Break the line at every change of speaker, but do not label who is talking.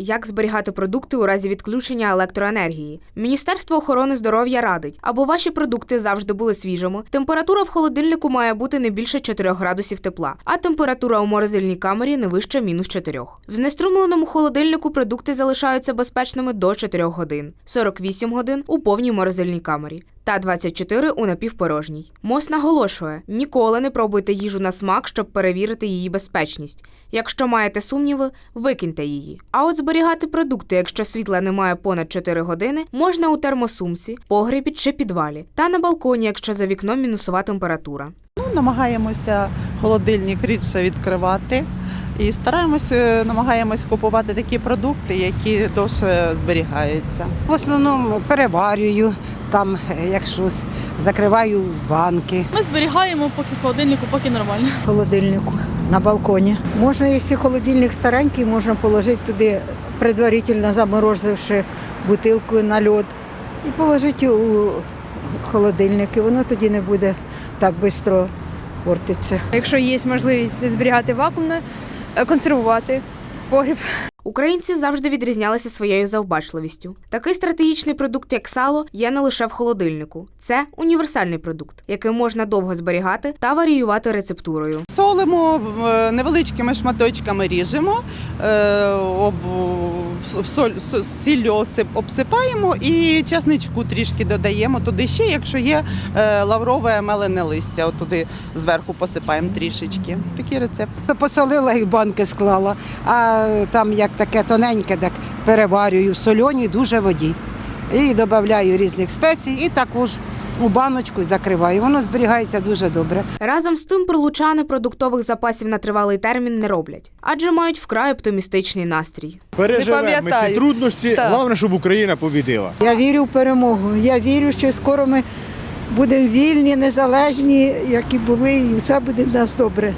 як зберігати продукти у разі відключення електроенергії. Міністерство охорони здоров'я радить, аби ваші продукти завжди були свіжими. Температура в холодильнику має бути не більше 4 градусів тепла, а температура у морозильній камері не вища мінус 4. В знеструмленому холодильнику продукти залишаються безпечними до 4 годин, 48 годин у повній морозильній камері та 24 у напівпорожній. МОЗ наголошує: ніколи не пробуйте їжу на смак, щоб перевірити її безпечність. Якщо маєте сумніви, викиньте її. А от зберігати продукти, якщо світла немає понад 4 години, можна у термосумці, погребі чи підвалі, та на балконі, якщо за вікном мінусова температура.
Ну, намагаємося холодильник рідше відкривати і стараємося, намагаємось купувати такі продукти, які довше зберігаються.
В основному переварюю, там, е, як щось, закриваю банки.
Ми зберігаємо поки в холодильнику, поки нормально.
холодильнику на балконі. Можна, якщо холодильник старенький, можна положити туди, предварительно заморозивши бутилку на льод, і положити у холодильник, і воно тоді не буде так швидко портитися.
Якщо є можливість зберігати вакуумно, е, консервувати погріб.
Українці завжди відрізнялися своєю завбачливістю. Такий стратегічний продукт, як сало, є не лише в холодильнику. Це універсальний продукт, який можна довго зберігати та варіювати рецептурою.
Солимо е, невеличкими шматочками ріжемо, е, об, в соль, сіллю обсипаємо і чесничку трішки додаємо туди ще, якщо є е, лаврове мелене листя, от туди зверху посипаємо трішечки. Такий рецепт.
Посолила і банки склала, а там як таке тоненьке, так переварюю в сольоній дуже воді. І додаю різних спецій, і також у баночку закриваю. Воно зберігається дуже добре.
Разом з тим, прилучани продуктових запасів на тривалий термін не роблять, адже мають вкрай оптимістичний настрій.
Переживемо ці трудності.
Так.
Головне, щоб Україна побідила.
Я вірю в перемогу. Я вірю, що скоро ми будемо вільні, незалежні, як і були, і все буде в нас добре.